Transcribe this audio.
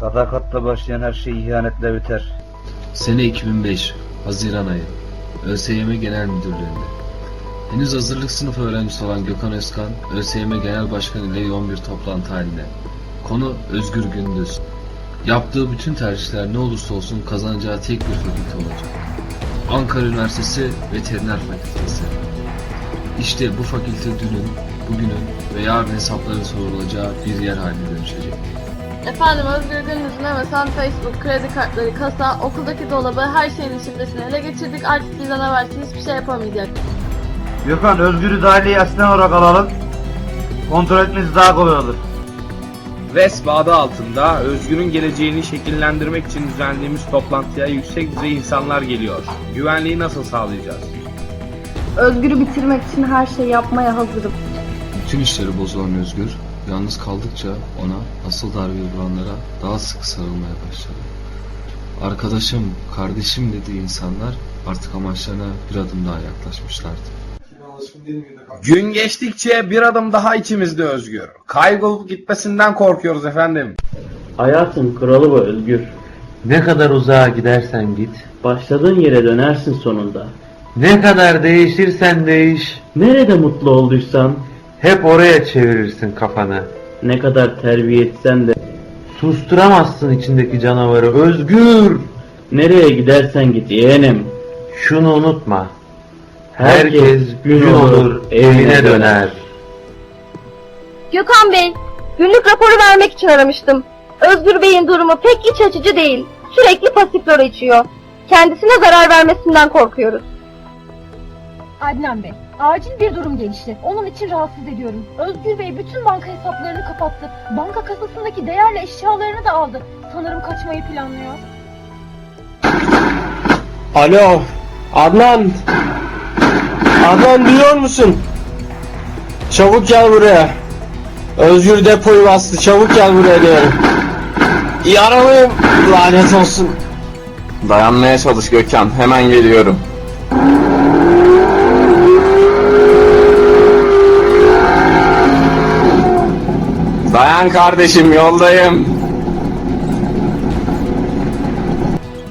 Sadakatle başlayan her şey ihanetle biter. Sene 2005, Haziran ayı. ÖSYM Genel Müdürlüğü'nde. Henüz hazırlık sınıfı öğrencisi olan Gökhan Özkan, ÖSYM Genel Başkanı ile yoğun bir toplantı halinde. Konu Özgür Gündüz. Yaptığı bütün tercihler ne olursa olsun kazanacağı tek bir fakülte olacak. Ankara Üniversitesi Veteriner Fakültesi. İşte bu fakülte dünün, bugünün ve yarın hesapları sorulacağı bir yer haline dönüşecek. Efendim Özgür Gündüz'ün hemen Facebook, kredi kartları, kasa, okuldaki dolabı, her şeyin şifresini ele geçirdik. Artık bizden habersiz hiçbir şey yapamayacak. Gökhan Özgür'ü dahiliye asistan olarak alalım. Kontrol etmesi daha kolay olur. VESP adı altında Özgür'ün geleceğini şekillendirmek için düzenlediğimiz toplantıya yüksek düzey insanlar geliyor. Güvenliği nasıl sağlayacağız? Özgür'ü bitirmek için her şeyi yapmaya hazırım. Bütün işleri bozulan Özgür, yalnız kaldıkça ona asıl darbe vuranlara daha sık sarılmaya başladı. Arkadaşım, kardeşim dediği insanlar artık amaçlarına bir adım daha yaklaşmışlardı. Gün geçtikçe bir adım daha içimizde Özgür. Kaybolup gitmesinden korkuyoruz efendim. Hayatın kuralı bu Özgür. Ne kadar uzağa gidersen git, Başladığın yere dönersin sonunda. ne kadar değişirsen değiş, Nerede mutlu olduysan, hep oraya çevirirsin kafanı. ne kadar terbiye etsen de, Susturamazsın içindeki canavarı. Özgür! nereye gidersen git yeğenim. Şunu unutma. Herkes Herkes gün olur evine döner. Gökhan Bey, günlük raporu vermek için aramıştım. Özgür Bey'in durumu pek iç açıcı değil. Sürekli pasiflora içiyor. Kendisine zarar vermesinden korkuyoruz. Adnan Bey, acil bir durum gelişti. Onun için rahatsız ediyorum. Özgür Bey bütün banka hesaplarını kapattı. Banka kasasındaki değerli eşyalarını da aldı. Sanırım kaçmayı planlıyor. Alo, Adnan. Adnan duyuyor musun? Çabuk gel buraya. Özgür depoyu bastı. Çabuk gel buraya diyorum. Yaralayım. Lanet olsun. Dayanmaya çalış Gökhan. Hemen geliyorum. Can kardeşim yoldayım.